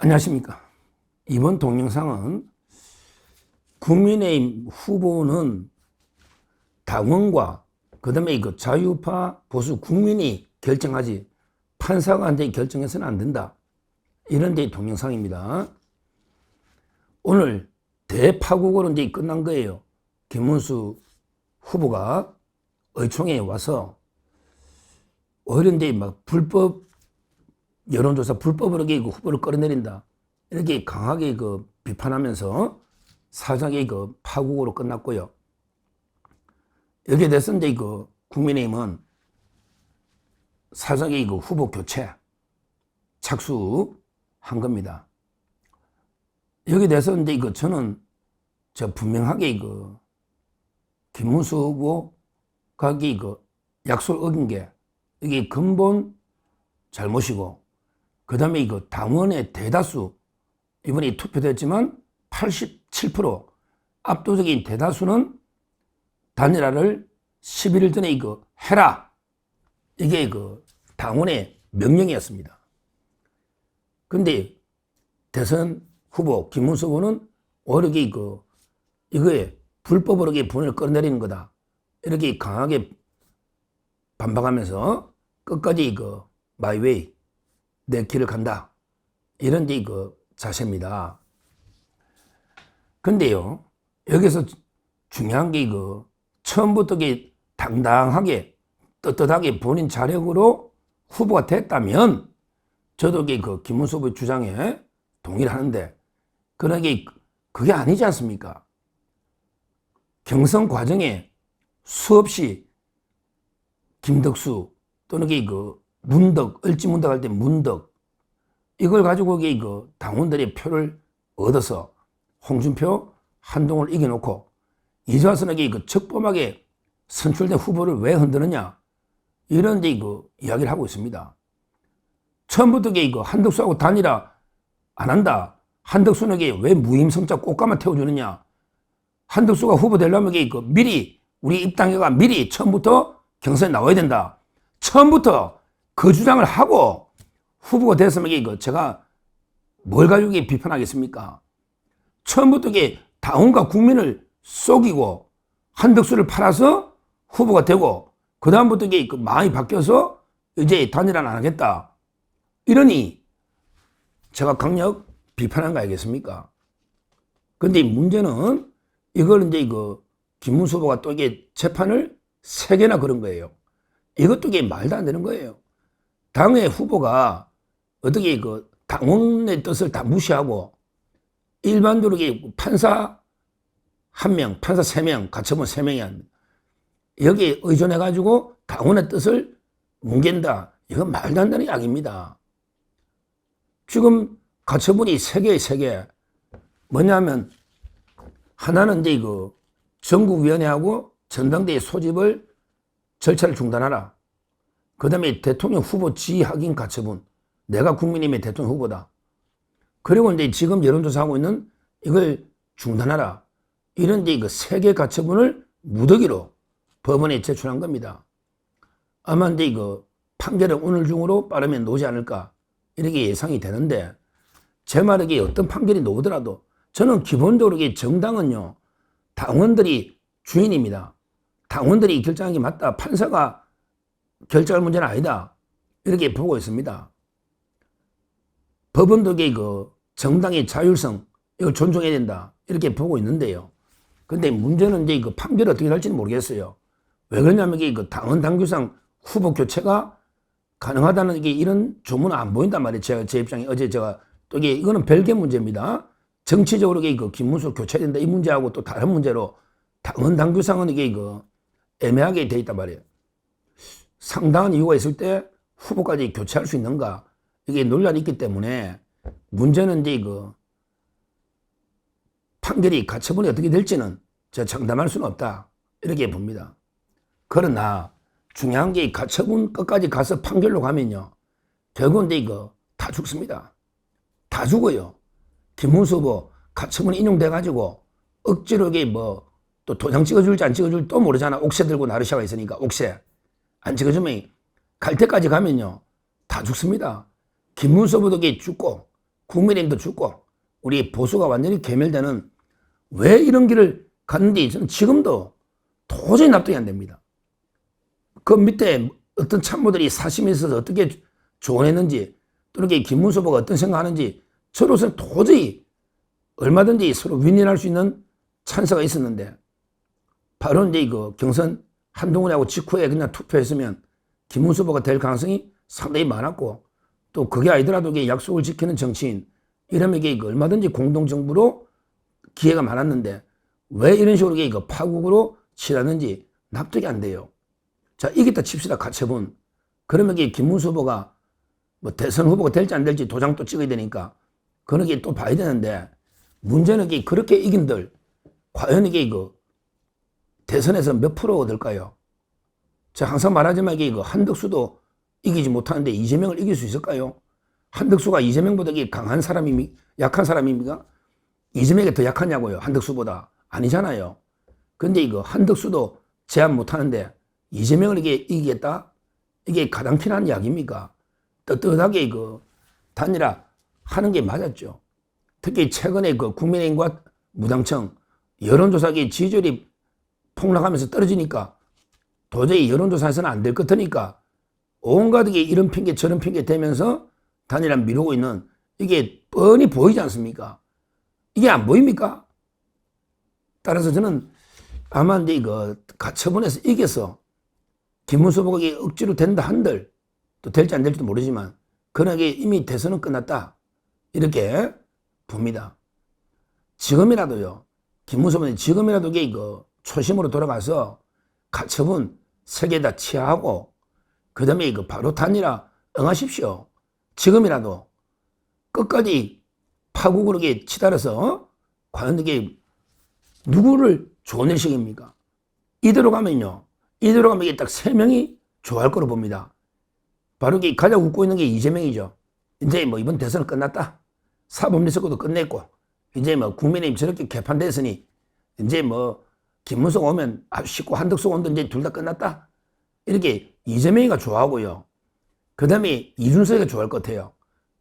안녕하십니까. 이번 동영상은 국민의힘 후보는 당원과 그 다음에 그 자유파 보수 국민이 결정하지 판사가 한테 결정해서는 안 된다. 이런 데 동영상입니다. 오늘 대파국으로 이제 끝난 거예요. 김문수 후보가 의총에 와서 이제 막 불법 여론조사 불법으로 그 후보를 끌어내린다. 이렇게 강하게 그 비판하면서 사장의 그 파국으로 끝났고요. 여기에 대해서 이제 그 국민의힘은 사장의 그 후보 교체 착수한 겁니다. 여기에 대해서 이제 이거 저는 저 분명하게 그 김문수 후보가 그 약속을 어긴 게 이게 근본 잘못이고 그 다음에 이거 당원의 대다수 이번에 투표됐지만 87% 압도적인 대다수는 단일화를 11일 전에 이거 해라 이게 그 당원의 명령이었습니다. 근데 대선 후보 김문수 후보는 오히려 그 이거에 불법으로 분을 끌어내리는 거다 이렇게 강하게 반박하면서 끝까지 그 마이웨이 내 길을 간다. 이런 게그 자세입니다. 근데요, 여기서 중요한 게그 처음부터 게 당당하게 떳떳하게 본인 자력으로 후보가 됐다면 저도 그 김문수 후보의 주장에 동의를 하는데 그러게 그게 아니지 않습니까? 경선 과정에 수없이 김덕수 또는 그 문덕, 을지문덕 할 때 문덕 이걸 가지고 그 당원들의 표를 얻어서 홍준표, 한동을 이겨놓고 이제 와서는 그 적범하게 선출된 후보를 왜 흔드느냐 이런 데그 이야기를 하고 있습니다. 처음부터 그 한덕수하고 단일화 안 한다. 한덕수에게 왜 무임성자 꽃가마 태워주느냐. 한덕수가 후보 되려면 그 미리 우리 입당회가 미리 처음부터 경선에 나와야 된다. 처음부터 그 주장을 하고 후보가 됐으면 이거 제가 뭘 가지고 비판하겠습니까? 처음부터 이게 당원과 국민을 속이고 한덕수를 팔아서 후보가 되고 그 다음부터 이게 그 마음이 바뀌어서 이제 단일화안 하겠다. 이러니 제가 강력 비판한 거 아니겠습니까? 근데 문제는 이걸 이제 이거 김문수 후보가 또 이게 재판을 세 개나 그런 거예요. 이것도 이게 말도 안 되는 거예요. 당의 후보가 어떻게 그 당원의 뜻을 다 무시하고 일반적으로 판사 한 명, 판사 세 명, 가처분 세 명이 한 여기에 의존해가지고 당원의 뜻을 뭉갠다. 이건 말도 안 되는 이야기입니다. 지금 가처분이 세 개, 세 개. 뭐냐면, 하나는 이제 그 전국위원회하고 전당대회 소집을 절차를 중단하라. 그 다음에 대통령 후보 지확인 가처분. 내가 국민의힘의 대통령 후보다. 그리고 이제 지금 여론조사하고 있는 이걸 중단하라. 이런 이제 그 세개 가처분을 무더기로 법원에 제출한 겁니다. 아마 이제 이거 판결은 오늘 중으로 빠르면 나오지 않을까. 이렇게 예상이 되는데 제 말에 어떤 판결이 나오더라도 저는 기본적으로 정당은요 당원들이 주인입니다. 당원들이 결정한 게 맞다. 판사가 결정할 문제는 아니다. 이렇게 보고 있습니다. 법원도 그 정당의 자율성 이걸 존중해야 된다. 이렇게 보고 있는데요. 근데 문제는 이제 그 판결을 어떻게 할지는 모르겠어요. 왜 그러냐면 이게 그 당원 당규상 후보 교체가 가능하다는 게 이런 조문은 안 보인단 말이에요. 제가 제 입장에 어제 제가 또 이게 이거는 별개 문제입니다. 정치적으로 이게 그 김문수 교체된다 이 문제하고 또 다른 문제로 당원 당규상은 이게 그 애매하게 돼 있단 말이에요. 상당한 이유가 있을 때 후보까지 교체할 수 있는가 이게 논란이 있기 때문에 문제는 이제 그 판결이 가처분이 어떻게 될지는 제가 장담할 수는 없다 이렇게 봅니다. 그러나 중요한 게 가처분 끝까지 가서 판결로 가면요 결국은 이제 이거 다 죽습니다. 다 죽어요. 김문수 후보 가처분 인용돼 가지고 억지로 이게 뭐 또 도장 찍어줄지 안 찍어줄지 또 모르잖아. 옥새 들고 나르샤가 있으니까 옥새. 안 찍어주면 갈 때까지 가면요. 다 죽습니다. 김문수 부덕이 죽고 국민의힘도 죽고 우리 보수가 완전히 괴멸되는 왜 이런 길을 갔는지 저는 지금도 도저히 납득이 안 됩니다. 그 밑에 어떤 참모들이 사심이 있어서 어떻게 조언했는지 또는 김문수 후보가 어떤 생각하는지 저로서는 도저히 얼마든지 서로 윈윈할 수 있는 찬스가 있었는데 바로 이제 그 경선 한동훈하고 직후에 그냥 투표했으면 김문수 후보가 될 가능성이 상당히 많았고 또 그게 아니더라도 이게 약속을 지키는 정치인 이러면 이게 얼마든지 공동정부로 기회가 많았는데 왜 이런 식으로 이게 그 파국으로 치닫는지 납득이 안 돼요. 자, 이겼다 칩시다, 가처분. 그러면 이게 김문수 후보가 뭐 대선 후보가 될지 안 될지 도장 또 찍어야 되니까 그런 게 또 봐야 되는데 문제는 이게 그렇게 이긴들 과연 이게 그 대선에서 몇 프로 얻을까요? 제가 항상 말하지만 이게 그 한덕수도 이기지 못하는데 이재명을 이길 수 있을까요? 한덕수가 이재명보다 강한 사람이 약한 사람입니까? 이재명이 더 약하냐고요? 한덕수보다 아니잖아요. 근데 이거 한덕수도 제압 못하는데 이재명을 이게 이기겠다? 이게 가당 티나는 이야기입니까? 떳떳하게 이거 단일화 하는 게 맞았죠. 특히 최근에 그 국민의힘과 무당청 여론조사기 지지율이 폭락하면서 떨어지니까 도저히 여론조사에서는 안 될 것 같으니까 게 이런 핑계 저런 핑계 대면서 단일화 미루고 있는 이게 뻔히 보이지 않습니까? 이게 안 보입니까? 따라서 저는 아마 이제 이거 가처분에서 이겨서 김문수 이게 억지로 된다 한들 또 될지 안 될지도 모르지만 그러게 이미 대선은 끝났다 이렇게 봅니다. 지금이라도요 김문수 후보는 지금이라도 이게 이거 초심으로 돌아가서 가처분 세개다 취하하고 그 다음에 이거 바로 단일화 응하십시오. 지금이라도 끝까지 파국으로 치달아서 어? 과연 이게 누구를 좋은 식입니까? 이대로 가면요. 이대로 가면 이게 딱 세 명이 좋아할 거로 봅니다. 바로 이게 가장 웃고 있는 게 이재명이죠. 이제 뭐 이번 대선 끝났다. 사법리스크도 끝냈고, 이제 뭐 국민의힘 저렇게 개판됐으니, 이제 뭐 김문석 오면 아주 쉽고 한덕수 온도 이제 둘 다 끝났다. 이렇게 이재명이가 좋아하고요. 그 다음에 이준석이가 좋아할 것 같아요.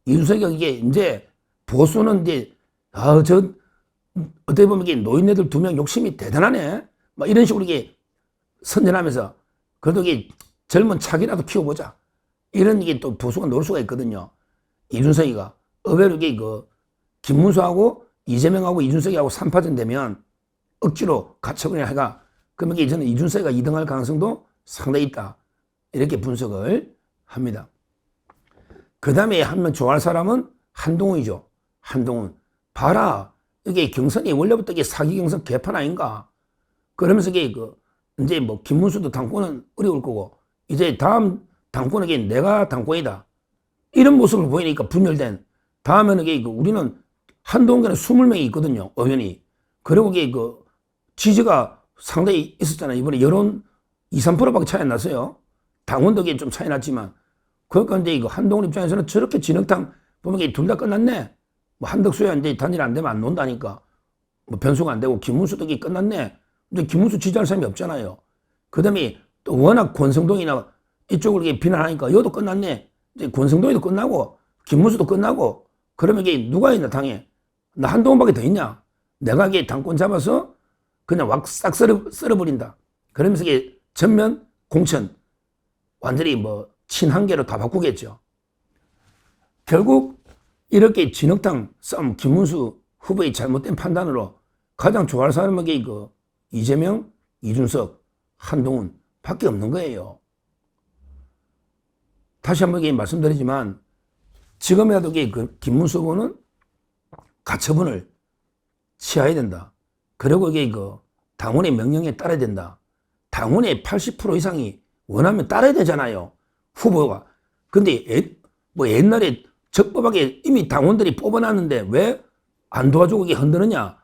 이준석이가 이게 이제 보수는 이제, 아, 저, 어떻게 보면 이게 노인네들 두 명 욕심이 대단하네. 막 이런 식으로 이게 선전하면서 그래도 이게 젊은 차기라도 키워보자. 이런 이게 또 보수가 놀 수가 있거든요. 이준석이가 의외로 이게 그 김문수하고 이재명하고 이준석이하고 3파전 되면 억지로 가처분을 해가 그러면 이게 저는 이준석이가 2등할 가능성도 상당히 있다. 이렇게 분석을 합니다. 그 다음에 한 명 좋아할 사람은 한동훈이죠. 한동훈. 봐라. 이게 경선이 원래부터 이게 사기 경선 개판 아닌가. 그러면서 이게 그, 이제 뭐 김문수도 당권은 어려울 거고, 이제 다음 당권에게 내가 당권이다. 이런 모습을 보이니까 분열된. 다음에는 이게 그 우리는 한동훈에는 20명이 있거든요. 의원이. 그리고 이게 그 지지가 상당히 있었잖아요. 이번에 여론 2, 3%밖에 차이 안 났어요. 당원도 이게 좀 차이 났지만. 그러니까 이제 이거 한동훈 입장에서는 저렇게 진흙탕 보면 이게 둘 다 끝났네. 뭐 한덕수야 이제 단일 안 되면 안 논다니까. 뭐 변수가 안 되고 김문수도 이게 끝났네. 근데 김문수 지지할 사람이 없잖아요. 그 다음에 또 워낙 권성동이나 이쪽을 비난하니까 여도 끝났네. 이제 권성동이도 끝나고 김문수도 끝나고 그러면 이게 누가 있나 당에. 나 한동훈밖에 더 있냐. 내가 이게 당권 잡아서 그냥 왁싹 썰어, 썰어버린다. 그러면서 이게 전면 공천 완전히 뭐 친한계로 다 바꾸겠죠. 결국 이렇게 진흙탕 싸움 김문수 후보의 잘못된 판단으로 가장 좋아할 사람에게 이거 이재명, 이준석, 한동훈 밖에 없는 거예요. 다시 한번 말씀드리지만 지금이라도 그 김문수 후보는 가처분을 취해야 된다. 그리고 이게 그 당원의 명령에 따라야 된다. 당원의 80% 이상이 원하면 따라야 되잖아요. 후보가. 근데 예, 뭐 옛날에 적법하게 이미 당원들이 뽑아놨는데 왜 안 도와주고 이게 흔드느냐?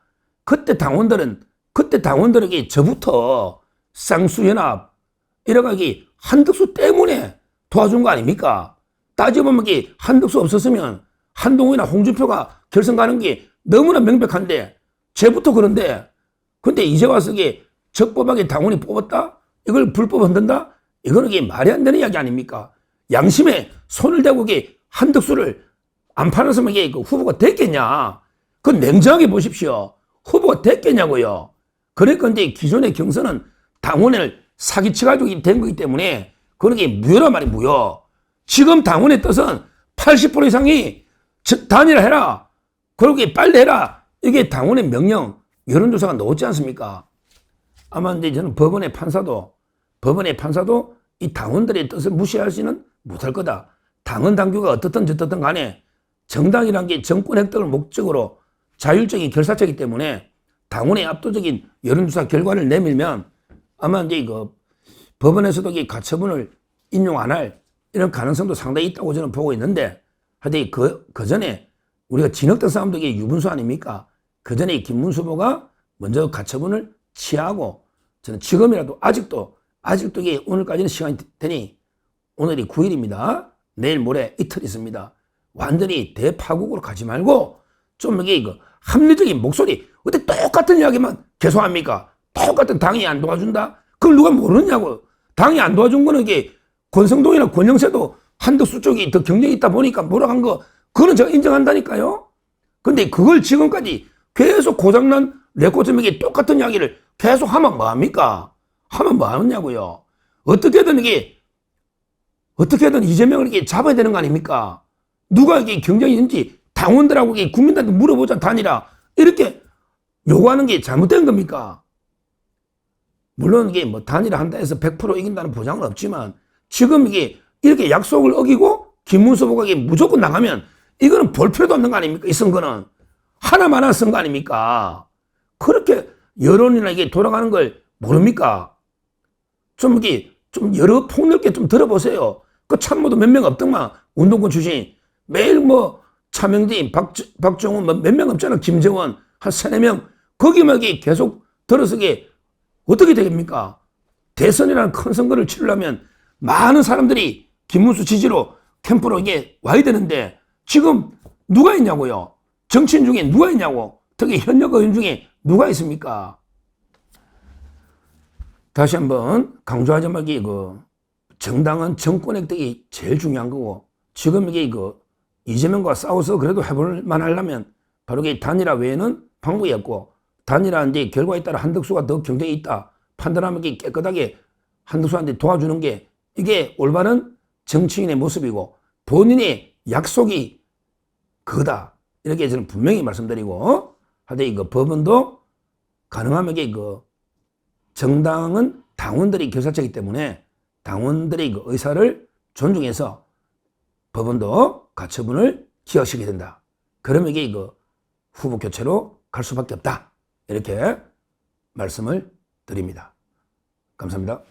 그때 당원들은 그때 당원들에게 저부터 쌍수연합 이래가기 한덕수 때문에 도와준 거 아닙니까? 따져보면 이게 한덕수 없었으면 한동훈이나 홍준표가 결선 가는 게 너무나 명백한데 쟤부터 그런데 근데 이제 와서 이게 적법하게 당원이 뽑았다? 이걸 불법 흔든다? 이거는 이게 말이 안 되는 이야기 아닙니까? 양심에 손을 대고 이게 한덕수를 안 팔았으면 이게 그 후보가 됐겠냐? 그건 냉정하게 보십시오. 후보가 됐겠냐고요. 그러니까 이제 기존의 경선은 당원을 사기쳐가지고 된 거기 때문에 그런 게 무효란 말이 무효. 지금 당원의 뜻은 80% 이상이 저- 단일화해라. 그러게 빨리 해라. 이게 당원의 명령, 여론조사가 나오지 않습니까? 아마 이제 저는 법원의 판사도, 법원의 판사도 이 당원들의 뜻을 무시하지는 못할 거다. 당원 당규가 어떻든 저떻든 간에 정당이란 게 정권 획득을 목적으로 자율적인 결사체이기 때문에 당원의 압도적인 여론조사 결과를 내밀면 아마 이제 이거 법원에서도 이 가처분을 인용 안 할 이런 가능성도 상당히 있다고 저는 보고 있는데 하여튼 그, 그 전에 우리가 진흙탕 싸움도 이게 유분수 아닙니까? 그 전에 김문수 후보가 먼저 가처분을 취하고 저는 지금이라도 아직도 아직도 이게 오늘까지는 시간이 되니 오늘이 9일입니다. 내일 모레 이틀 있습니다. 완전히 대파국으로 가지 말고 좀 이게 이거 합리적인 목소리 어떻게 똑같은 이야기만 계속합니까? 똑같은 당이 안 도와준다? 그걸 누가 모르느냐고. 당이 안 도와준 거는 이게 권성동이나 권영세도 한덕수 쪽이 더 경쟁이 있다 보니까 뭐라 한 거, 그거는 제가 인정한다니까요? 근데 그걸 지금까지 계속 고장난 레코점에게 똑같은 이야기를 계속 하면 뭐합니까? 하면 뭐 하느냐고요? 어떻게든 이게, 어떻게든 이재명을 이렇게 잡아야 되는 거 아닙니까? 누가 이게 경쟁이 있는지 당원들하고 이게 국민들한테 물어보자 단이라 이렇게 요구하는 게 잘못된 겁니까? 물론 이게 뭐 단일화 한다 해서 100% 이긴다는 보장은 없지만 지금 이게 이렇게 약속을 어기고 김문수 후보가 무조건 나가면 이거는 볼 필요도 없는 거 아닙니까? 이 선거는 하나만 한 선거 아닙니까? 그렇게 여론이나 이게 돌아가는 걸 모릅니까? 좀 이게 좀 여러 폭넓게 좀 들어보세요. 그 참모도 몇 명 없더만 운동권 출신 매일 뭐 차명진, 박, 박정훈 뭐 몇 명 없잖아. 김정원 한 세네 명 거기만 계속 들어서 이게 어떻게 되겠습니까? 대선이라는 큰 선거를 치르려면 많은 사람들이 김문수 지지로 캠프로 이게 와야 되는데 지금 누가 있냐고요? 정치인 중에 누가 있냐고? 특히 현역 의원 중에 누가 있습니까? 다시 한번 강조하지 말기 그 정당은 정권 획득이 제일 중요한 거고 지금 이게 그 이재명과 싸워서 그래도 해볼 만 하려면 바로 이 단일화 외에는 방법이 없고 단일화 이제 결과에 따라 한덕수가 더 경쟁이 있다 판단하면 이게 깨끗하게 한덕수한테 도와주는 게 이게 올바른 정치인의 모습이고 본인의 약속이 그거다 이렇게 저는 분명히 말씀드리고 하여튼 이거 법원도 가능하면 그 정당은 당원들이 결사체이기 때문에 당원들의 그 의사를 존중해서 법원도 가처분을 기각시키게 된다. 그러면 이게 그 후보 교체로 갈 수밖에 없다. 이렇게 말씀을 드립니다. 감사합니다.